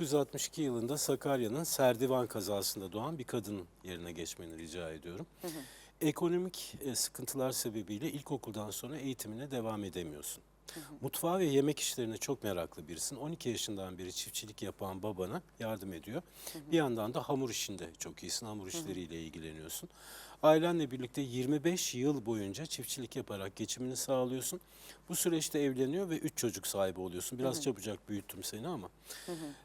1962 yılında Sakarya'nın Serdivan kazasında doğan bir kadının yerine geçmeni rica ediyorum. Ekonomik e, sıkıntılar sebebiyle ilkokuldan sonra eğitimine devam edemiyorsun. Mutfağa ve yemek işlerine çok meraklı birisin. 12 yaşından beri çiftçilik yapan babana yardım ediyor. Bir yandan da hamur işinde çok iyisin. Hamur işleriyle ilgileniyorsun. Ailenle birlikte 25 yıl boyunca çiftçilik yaparak geçimini sağlıyorsun. Bu süreçte evleniyor ve 3 çocuk sahibi oluyorsun. Biraz çabucak büyüttüm seni ama.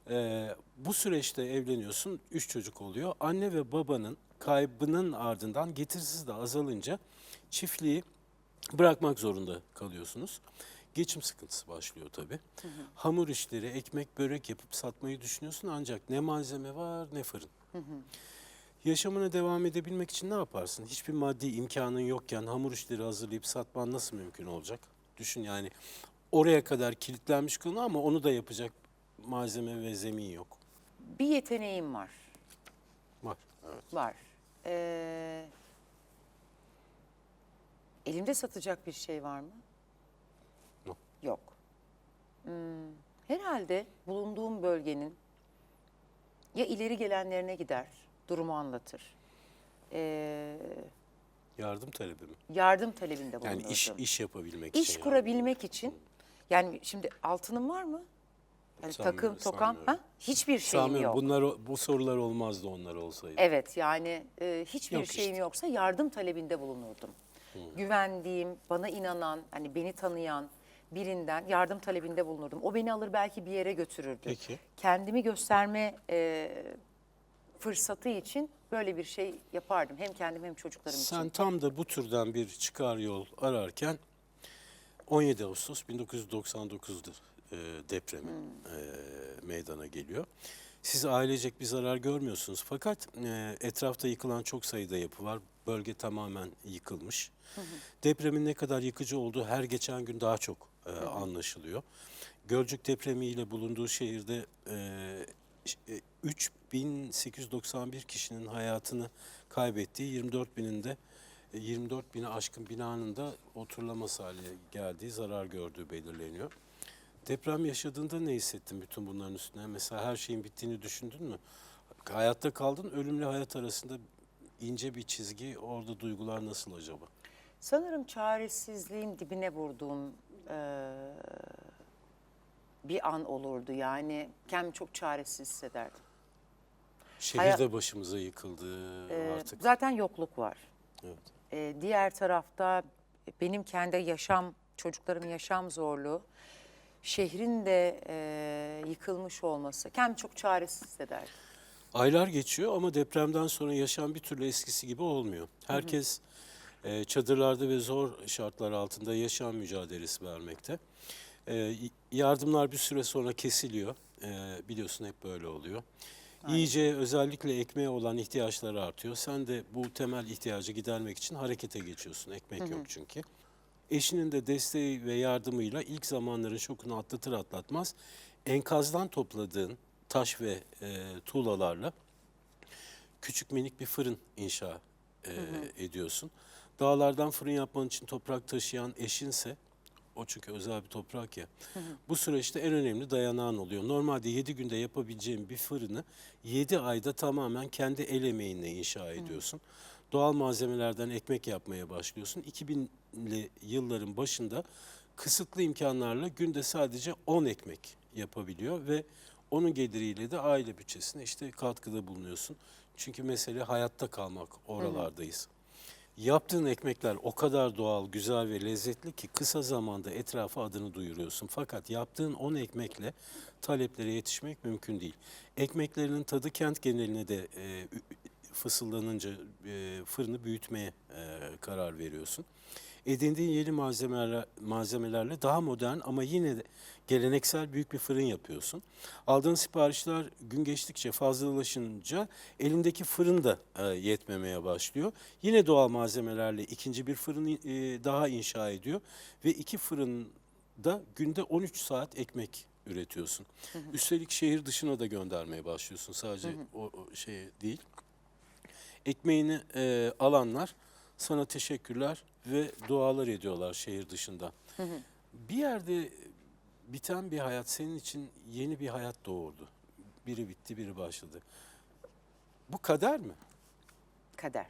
Ee, bu süreçte evleniyorsun, 3 çocuk oluyor. Anne ve babanın kaybının ardından getirisiz de azalınca çiftliği bırakmak zorunda kalıyorsunuz. Geçim sıkıntısı başlıyor tabii. Hamur işleri, ekmek, börek yapıp satmayı düşünüyorsun ancak ne malzeme var ne fırın. Yaşamına devam edebilmek için ne yaparsın? Hiçbir maddi imkanın yokken hamur işleri hazırlayıp satman nasıl mümkün olacak? Düşün yani oraya kadar kilitlenmiş konu ama onu da yapacak malzeme ve zemin yok. Bir yeteneğim var. Var. Evet. Var. Ee, elimde satacak bir şey var mı? Yok. Yok. Hmm, herhalde bulunduğum bölgenin ya ileri gelenlerine gider, durumu anlatır. Ee, Yardım talebi mi? yardım talebinde bulunurdum. Yani iş iş yapabilmek için. İş yani. kurabilmek için. Yani şimdi altının var mı? Yani Sanmıyorum, takım, tokam, sanmıyorum. ha? Hiçbir şeyim Sanmıyorum. yok. Bunlar bu sorular olmazdı onlar olsaydı. Evet yani e, hiçbir Yok şeyim işte. yoksa yardım talebinde bulunurdum. Güvendiğim, bana inanan, hani beni tanıyan birinden yardım talebinde bulunurdum. O beni alır belki bir yere götürürdü. Peki. Kendimi gösterme e, fırsatı için böyle bir şey yapardım. Hem kendim hem çocuklarım Sen için. tam da bu türden bir çıkar yol ararken 17 Ağustos 1999'dur e, depremi e, meydana geliyor. Siz ailecek bir zarar görmüyorsunuz fakat e, etrafta yıkılan çok sayıda yapı var. Bölge tamamen yıkılmış. Depremin ne kadar yıkıcı olduğu her geçen gün daha çok e, anlaşılıyor. Gölcük depremiyle bulunduğu şehirde e, 3891 kişinin hayatını kaybettiği 24 binin de 24 bini aşkın binanın da oturulamaz hale geldiği, zarar gördüğü belirleniyor. Deprem yaşadığında ne hissettin bütün bunların üstüne? Mesela her şeyin bittiğini düşündün mü? Hayatta kaldın, ölümle hayat arasında ince bir çizgi. Orada duygular nasıl acaba? Sanırım çaresizliğin dibine vurduğum e, bir an olurdu. Yani kendimi çok çaresiz hissederdim. Şehir de başımıza yıkıldı E, artık. zaten yokluk var. Evet. E, diğer tarafta benim kendi yaşam, çocuklarımın yaşam zorluğu, şehrin de e, yıkılmış olması. Kendimi çok çaresiz hissederdim. Aylar geçiyor ama depremden sonra yaşam bir türlü eskisi gibi olmuyor. Herkes e, çadırlarda ve zor şartlar altında yaşam mücadelesi vermekte. E, yardımlar bir süre sonra kesiliyor. E, biliyorsun hep böyle oluyor. İyice özellikle ekmeğe olan ihtiyaçları artıyor. Sen de bu temel ihtiyacı gidermek için harekete geçiyorsun. Ekmek yok çünkü. Eşinin de desteği ve yardımıyla ilk zamanların şokunu atlatır atlatmaz enkazdan topladığın taş ve e, tuğlalarla küçük minik bir fırın inşa e, ediyorsun. Dağlardan fırın yapman için toprak taşıyan eşinse, o çünkü özel bir toprak ya, bu süreçte en önemli dayanağın oluyor. Normalde 7 günde yapabileceğin bir fırını 7 ayda tamamen kendi el emeğinle inşa ediyorsun. Doğal malzemelerden ekmek yapmaya başlıyorsun. 2000'li yılların başında kısıtlı imkanlarla günde sadece 10 ekmek yapabiliyor ve onun geliriyle de aile bütçesine işte katkıda bulunuyorsun. Çünkü mesele hayatta kalmak oralardayız. Yaptığın ekmekler o kadar doğal, güzel ve lezzetli ki kısa zamanda etrafa adını duyuruyorsun. Fakat yaptığın 10 ekmekle taleplere yetişmek mümkün değil. Ekmeklerinin tadı kent geneline de e, fısıldanınca e, fırını büyütmeye e, karar veriyorsun. Edindiğin yeni malzemeler, malzemelerle daha modern ama yine de geleneksel büyük bir fırın yapıyorsun. Aldığın siparişler gün geçtikçe fazlalaşınca elindeki fırın da e, yetmemeye başlıyor. Yine doğal malzemelerle ikinci bir fırın e, daha inşa ediyor ve iki fırında günde 13 saat ekmek üretiyorsun. Üstelik şehir dışına da göndermeye başlıyorsun sadece o, o şey değil ekmeğini e, alanlar sana teşekkürler ve dualar ediyorlar şehir dışında. Bir yerde biten bir hayat senin için yeni bir hayat doğurdu. biri bitti, biri başladı. Bu kader mi? Kader.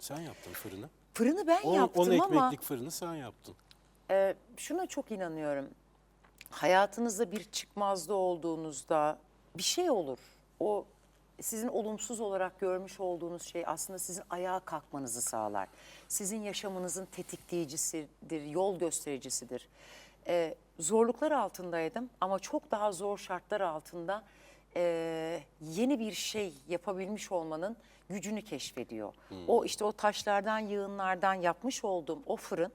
Sen yaptın fırını. Fırını ben On, yaptım on ama ekmeklik fırını sen yaptın. e, şuna çok inanıyorum. Hayatınızda bir çıkmazda olduğunuzda bir şey olur. O sizin olumsuz olarak görmüş olduğunuz şey aslında sizin ayağa kalkmanızı sağlar. Sizin yaşamınızın tetikleyicisidir, yol göstericisidir. E, zorluklar altındaydım ama çok daha zor şartlar altında e, yeni bir şey yapabilmiş olmanın gücünü keşfediyor. O işte o taşlardan, yığınlardan yapmış olduğum o fırın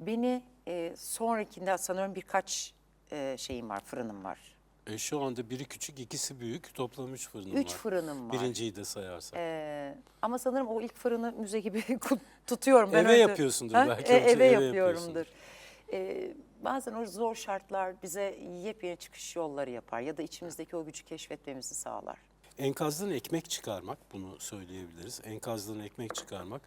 beni e, sonrakinde sanıyorum birkaç e, şeyim var, fırınım var. E, şu anda biri küçük, ikisi büyük. Toplam üç fırınım Üç var. fırınım var. Birinciyi de sayarsak. E, ama sanırım o ilk fırını müze gibi tutuyorum. Ben Eve öyle- yapıyorsundur Ha? belki, E, önce eve eve yapıyorumdur. E, bazen o zor şartlar bize yepyeni çıkış yolları yapar ya da içimizdeki o gücü keşfetmemizi sağlar. Enkazdan ekmek çıkarmak, bunu söyleyebiliriz. Enkazdan ekmek çıkarmak,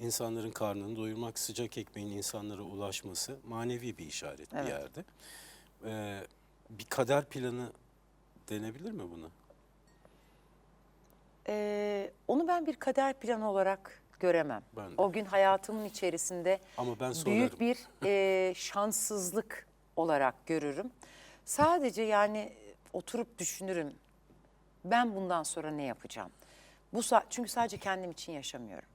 insanların karnını doyurmak, sıcak ekmeğin insanlara ulaşması manevi bir işaret Evet. bir yerde. Ee, bir kader planı denebilir mi buna? E, onu ben bir kader planı olarak göremem. Ben de. O gün hayatımın içerisinde Ama ben sorarım. büyük bir e, şanssızlık olarak görürüm. Sadece yani oturup düşünürüm. Ben bundan sonra ne yapacağım? Bu sa- çünkü sadece kendim için yaşamıyorum.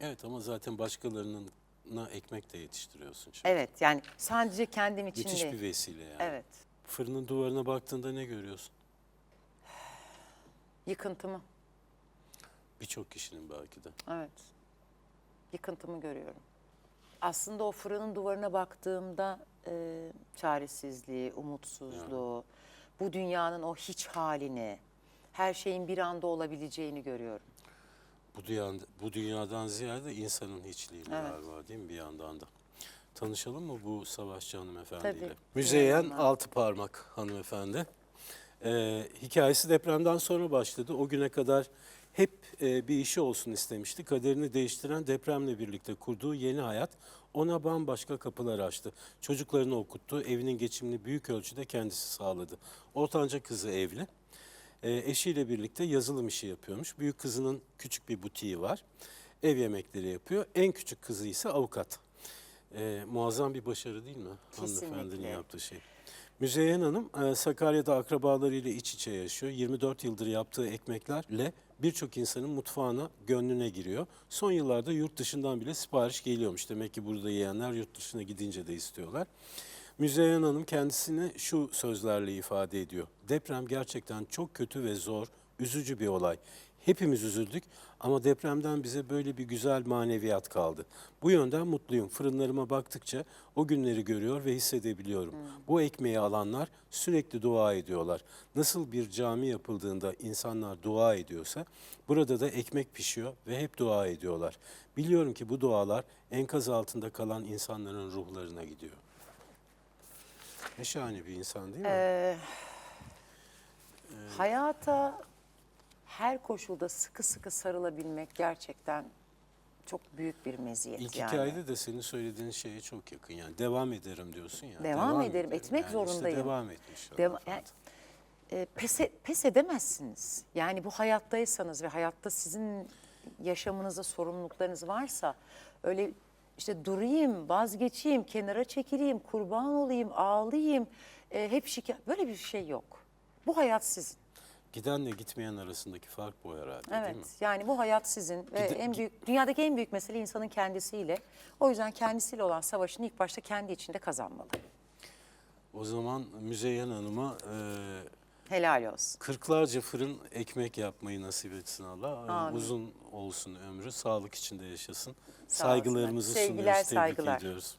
Evet ama zaten başkalarına ekmek de yetiştiriyorsun. Şimdi. Evet yani sadece kendim için Müthiş değil. bir vesile yani. Evet. Fırının duvarına baktığında ne görüyorsun? Yıkıntımı. Birçok kişinin belki de. Evet. Yıkıntımı görüyorum. Aslında o fırının duvarına baktığımda e, çaresizliği, umutsuzluğu, bu dünyanın o hiç halini, her şeyin bir anda olabileceğini görüyorum. Bu, dünyada, bu dünyadan ziyade insanın hiçliğini Evet. galiba değil mi bir yandan da? Tanışalım mı bu Savaşçı hanımefendiyle? Tabii. Müzeyyen Buyurun. altı parmak hanımefendi. Ee, hikayesi depremden sonra başladı. O güne kadar hep e, bir işi olsun istemişti. Kaderini değiştiren depremle birlikte kurduğu yeni hayat ona bambaşka kapılar açtı. Çocuklarını okuttu, evinin geçimini büyük ölçüde kendisi sağladı. Ortanca kızı evli. E, eşiyle birlikte yazılım işi yapıyormuş. Büyük kızının küçük bir butiği var. Ev yemekleri yapıyor. En küçük kızı ise avukat. E, muazzam bir başarı değil mi? Hanımefendinin Kesinlikle. yaptığı şey. Müzeyyen Hanım e, Sakarya'da akrabalarıyla iç içe yaşıyor. 24 yıldır yaptığı ekmeklerle birçok insanın mutfağına, gönlüne giriyor. Son yıllarda yurt dışından bile sipariş geliyormuş. Demek ki burada yiyenler yurt dışına gidince de istiyorlar. Müzeyyen Hanım kendisini şu sözlerle ifade ediyor. Deprem gerçekten çok kötü ve zor, üzücü bir olay. Hepimiz üzüldük ama depremden bize böyle bir güzel maneviyat kaldı. Bu yönden mutluyum. Fırınlarıma baktıkça o günleri görüyor ve hissedebiliyorum. Bu ekmeği alanlar sürekli dua ediyorlar. Nasıl bir cami yapıldığında insanlar dua ediyorsa burada da ekmek pişiyor ve hep dua ediyorlar. Biliyorum ki bu dualar enkaz altında kalan insanların ruhlarına gidiyor. Ne şahane bir insan değil mi? Ee, hayata her koşulda sıkı sıkı sarılabilmek gerçekten çok büyük bir meziyet İlk yani. hikayede de senin söylediğin şeye çok yakın. Yani devam ederim diyorsun ya. Devam ederim, etmek yani zorundayım. Işte devam etmiş. Deva- yani, e, pes, e- pes edemezsiniz. Yani bu hayattaysanız ve hayatta sizin yaşamınızda sorumluluklarınız varsa öyle işte durayım, vazgeçeyim, kenara çekileyim, kurban olayım, ağlayayım, e, hep şikayet böyle bir şey yok. Bu hayat sizin. Gidenle gitmeyen arasındaki fark bu herhalde Evet. değil mi? Yani bu hayat sizin ve Gide- en büyük dünyadaki en büyük mesele insanın kendisiyle. O yüzden kendisiyle olan savaşını ilk başta kendi içinde kazanmalı. O zaman Müzeyyen Hanım'a e, Helal olsun. kırklarca fırın ekmek yapmayı nasip etsin Allah. E, Amin. Uzun olsun ömrü, sağlık içinde yaşasın. Sağ. Saygılarımızı Sevgiler, sunuyoruz, tebrik saygılar. ediyoruz.